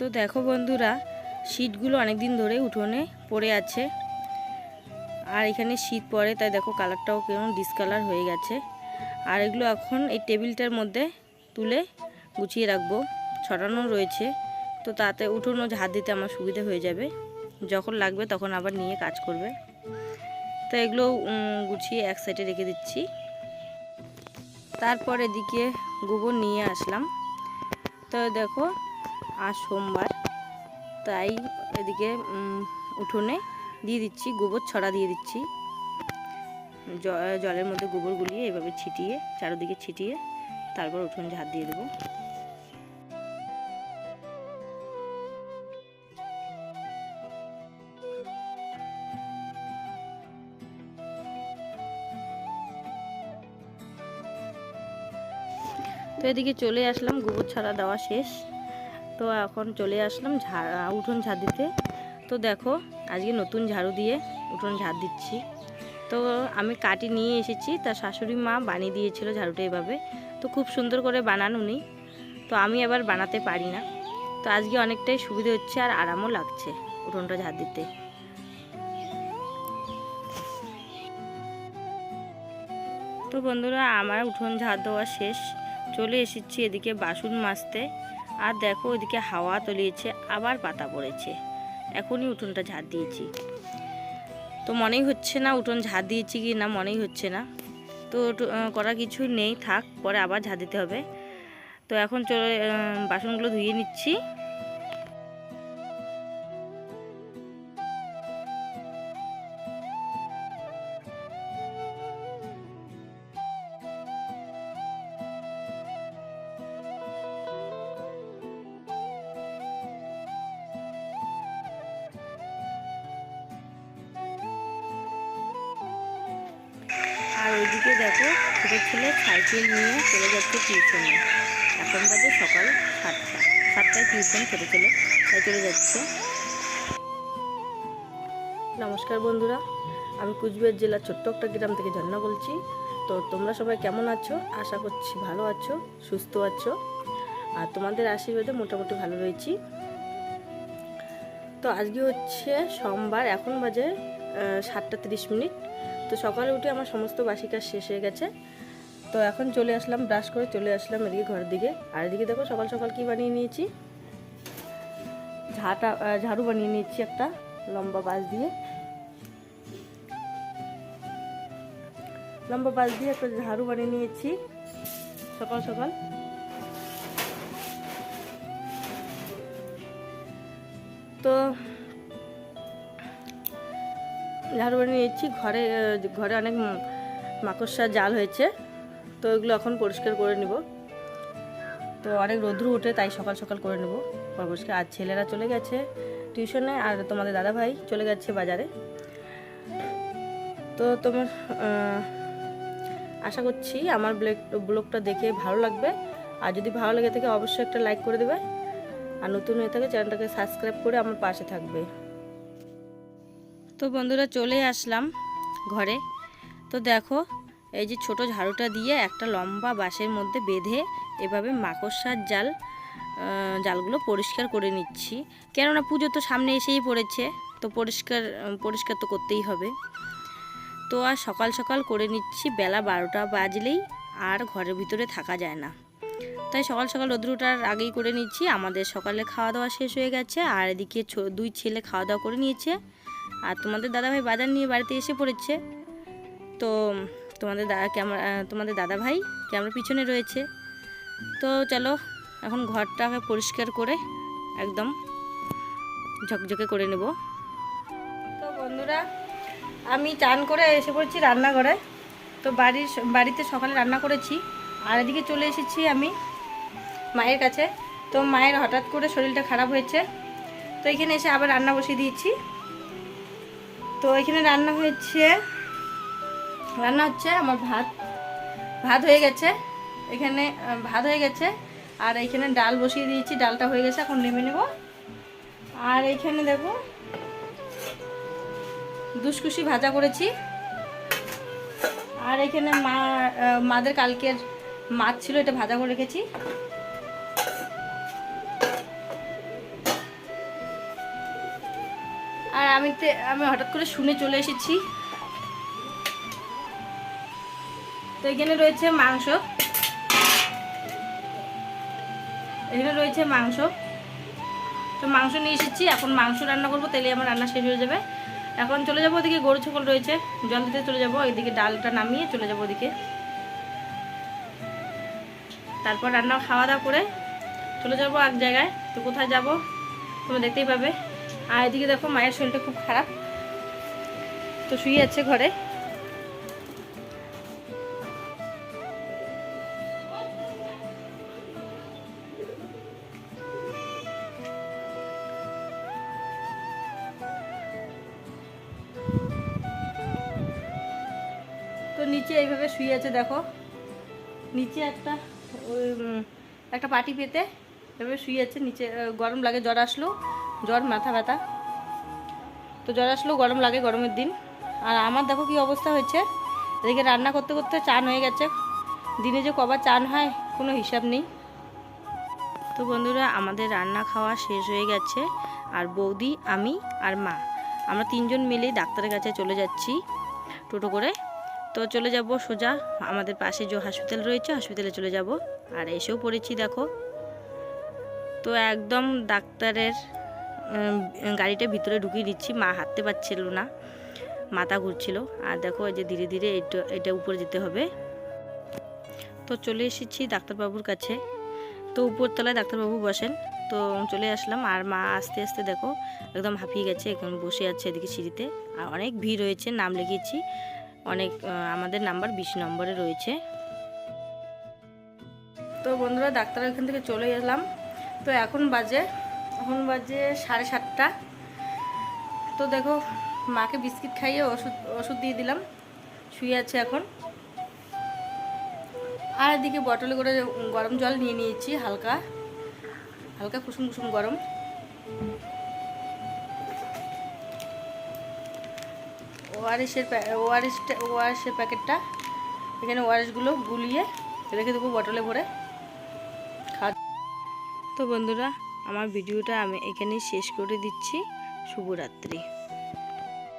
তো দেখো বন্ধুরা শীটগুলো অনেক দিন ধরে উঠোনে পড়ে আছে। আর এখানে শীত পড়ে, তাই দেখো কালারটাও কেমন ডিসকালার হয়ে গেছে। আর এগুলো এখন এই টেবিলটার মধ্যে তুলে গুছিয়ে রাখব। ছড়ানো রয়েছে, তো তাতে উঠোনো ঝাড় দিতে আমার সুবিধা হয়ে যাবে। যখন লাগবে তখন আবার নিয়ে কাজ করবে। তো এগুলো গুছিয়ে এক সাইডে রেখে দিচ্ছি। তারপর এদিকে গোবর নিয়ে আসলাম। তো দেখো আজ সোমবার। তাই এদিকে উঠোনে দিয়ে দিচ্ছি গোবর, ছড়া দিয়ে দিচ্ছি। জলের মধ্যে গোবর গুলিয়ে এভাবে ছিটিয়ে, চারোদিকে ছিটিয়ে তারপর উঠোন ঝাড় দিয়ে দেবো। তো এদিকে চলে আসলাম, গোবর, ছাড়া দেওয়া শেষ। তো এখন চলে আসলাম ঝাড় উঠোন ঝাড় দিতে। তো দেখো, আজকে নতুন ঝাড়ু দিয়ে উঠোন ঝাড় দিচ্ছি। তো আমি কাটি নিয়ে এসেছি তার শাশুড়ি মা বানিয়ে দিয়েছিল ঝাড়ুটা এভাবে। তো খুব সুন্দর করে বানান উনি। তো আমি আবার বানাতে পারি না। তো আজকে অনেকটাই সুবিধা হচ্ছে আর আরামও লাগছে উঠোনটা ঝাড় দিতে। তো বন্ধুরা, আমার উঠোন ঝাড় দেওয়া শেষ। চলে এসেছি এদিকে বাসন মাজতে। আর দেখো ওইদিকে হাওয়া তলিয়েছে, আবার পাতা পড়েছে। এখনই উঠোনটা ঝাড় দিয়েছি। তো মনেই হচ্ছে না উঠোন ঝাড় দিয়েছি কি না, মনেই হচ্ছে না। তো করা কিছু নেই, থাক, পরে আবার ঝাড় দিতে হবে। তো এখন চলে বাসনগুলো ধুয়ে নিচ্ছি। আর ওইদিকে দেখো ছোটো ছেলে সাইকেল নিয়ে চলে যাচ্ছে টিউশনে এখন বাজে সকাল সাতটা। সাতটায় টিউশন ছোটো ছেলে তাই চলে যাচ্ছে। নমস্কার বন্ধুরা, আমি কুচবিহার জেলার ছোট্ট একটা গ্রাম থেকে ঝর্ণা বলছি। তো তোমরা সবাই কেমন আছো? আশা করছি ভালো আছো, সুস্থ আছো। আর তোমাদের আশীর্বাদে মোটামুটি ভালো রয়েছি। তো আজকে হচ্ছে সোমবার, এখন বাজে সাতটা তিরিশ মিনিট। তো সকালে উঠে আমার সমস্ত বাসি কাজ শেষ হয়ে গেছে। তো এখন চলে আসলাম, ব্রাশ করে চলে আসলাম এদিকে ঘরের দিকে। আর এদিকে দেখো সকাল সকাল কি বানিয়ে নিয়েছি? ঝাঁটা ঝাড়ু বানিয়ে নিয়েছি একটা, লম্বা বাঁশ দিয়ে। লম্বা বাঁশ দিয়ে একটা ঝাড়ু বানিয়ে নিয়েছি সকাল সকাল। তো ঝাড়ু বানিয়ে নিয়েছি। ঘরে ঘরে অনেক মাকড়সার জাল হয়েছে। তো এগুলো এখন পরিষ্কার করে নিব। তো অনেক রোদ্রু উঠে, তাই সকাল সকাল করে নেব। পরিষ্কার আর ছেলেরা চলে গেছে টিউশনে, আর তোমাদের দাদা ভাই চলে গেছে বাজারে। তো তোমার আশা করছি আমার ব্লগ, ব্লগটা দেখে ভালো লাগবে। আর যদি ভালো লেগে থাকে, অবশ্যই একটা লাইক করে দেবে। আর নতুন হয়ে থাকে, চ্যানেলটাকে সাবস্ক্রাইব করে আমার পাশে থাকবে। তো বন্ধুরা চলে আসলাম ঘরে। তো দেখো, এই যে ছোট ঝাড়ুটা দিয়ে একটা লম্বা বাঁশের মধ্যে বেঁধে এভাবে মাকড়সার জাল জালগুলো পরিষ্কার করে নিচ্ছি। কেননা পুজো তো সামনে এসেই পড়েছে, তো পরিষ্কার পরিষ্কার তো করতেই হবে। তো আর সকাল সকাল করে নিচ্ছি, বেলা বারোটা বাজলেই আর ঘরের ভিতরে থাকা যায় না। তাই সকাল সকাল রোদ্রুটার আগেই করে নিচ্ছি, আমাদের সকালে খাওয়া দাওয়া শেষ হয়ে গেছে, আর এদিকে দুই ছেলে খাওয়া দাওয়া করে নিয়েছে। আর তোমাদের দাদাভাই বাজার নিয়ে বাড়িতে এসে পড়েছে। তো তোমাদের দাদা ক্যামেরা তোমাদের দাদা ভাই ক্যামেরা পিছনে রয়েছে। তো চলো, এখন ঘরটাকে পরিষ্কার করে একদম ঝকঝকে করে নেব। তো বন্ধুরা, আমি চান করে এসে পড়েছি রান্নাঘরে। তো বাড়ির বাড়িতে সকালে রান্না করেছি। আর এদিকে চলে এসেছি আমি মায়ের কাছে। তো মায়ের হঠাৎ করে শরীরটা খারাপ হয়েছে। তো এখানে এসে আবার রান্না বসিয়ে দিয়েছি। তো এখানে রান্না হয়েছে, রান্না হচ্ছে আমার ভাত। ভাত হয়ে গেছে। এখানে ভাত হয়ে গেছে। আর এখানে ডাল বসিয়ে দিয়েছি, ডালটা হয়ে গেছে, এখন নেমে নেব। আর এখানে দেখো দুসকুশি ভাজা করেছি। আর এখানে মা মাদের কালকের মাছ ছিল, এটা ভাজা করে রেখেছি। আমি আমি হঠাৎ করে শুনে চলে এসেছি। তো এখানে রয়েছে মাংস। এখানে রয়েছে মাংস। তো মাংস নিয়ে এসেছি, এখন মাংস রান্না করব তাহলে আমার রান্না শেষ হয়ে যাবে। এখন চলে যাব ওদিকে, গরু ছাগল রয়েছে, জল দিতে চলে যাব, এদিকে ডালটা নামিয়ে চলে যাব ওদিকে। তারপর রান্না, খাওয়া দাওয়া করে চলে যাব এক জায়গায়। তো কোথায় যাব? তোমরা দেখতেই পাবে। আর এদিকে দেখো মায়ের শরীরটা খুব খারাপ। তো শুয়ে আছে ঘরে। তো নিচে এইভাবে শুয়ে আছে দেখো। নিচে একটা একটা পাটি পেতে এভাবে শুয়ে আছে। নিচে গরম লাগে, জ্বর আসলো। জ্বর, মাথা ব্যথা। তো জ্বর আসলেও গরম লাগে গরমের দিন। আর আমার দেখো কি অবস্থা হয়েছে। এদিকে রান্না করতে করতে চান হয়ে গেছে। দিনে যে কবার চান হয়, কোনো হিসাব নেই। তো বন্ধুরা, আমাদের রান্না খাওয়া শেষ হয়ে গেছে। আর বৌদি, আমি আর মা। আমরা তিনজন মিলেই ডাক্তারের কাছে চলে যাচ্ছি টোটো করে। তো চলে যাব সোজা। আমাদের পাশে যে হসপিটাল রয়েছে হসপিটালে চলে যাব। আর এসেও পড়েছি, দেখো। তো একদম ডাক্তারের গাড়িটা ভিতরে ঢুকিয়ে দিচ্ছি, মা হাঁটতে পারছিল না, মাথা ঘুরছিল। আর দেখো এই যে ধীরে ধীরে এটা এটা উপরে যেতে হবে। তো চলে এসেছি ডাক্তারবাবুর কাছে। তো উপরতলায় ডাক্তারবাবু বসেন। তো চলে আসলাম আর মা আস্তে আস্তে দেখো একদম হাঁপিয়ে গেছে এখন বসে আছে এদিকে সিঁড়িতে। আর অনেক ভিড় হয়েছে নাম লিখিয়েছি। অনেক আমাদের নাম্বার বিশ নম্বরে রয়েছে। তো বন্ধুরা, ডাক্তার এখান থেকে চলে এলাম। তো এখন বাজে এখন বাজে সাড়ে সাতটা। তো দেখো, মাকে বিস্কিট খাইয়ে ওষুধ ওষুধ দিয়ে দিলাম। শুয়ে আছে এখন। আর এদিকে বটলে করে গরম জল নিয়ে নিয়েছি, হালকা। হালকা কুসুম কুসুম গরম। ওআরএসের ওআরএসটা ওআরএসের প্যাকেটটা, এখানে ওআরএসগুলো গুলিয়ে রেখে দেবো বটলে ভরে। খাওয়া তো বন্ধুরা আমার ভিডিওটা আমি এখানেই শেষ করে দিচ্ছি। শুভরাত্রি।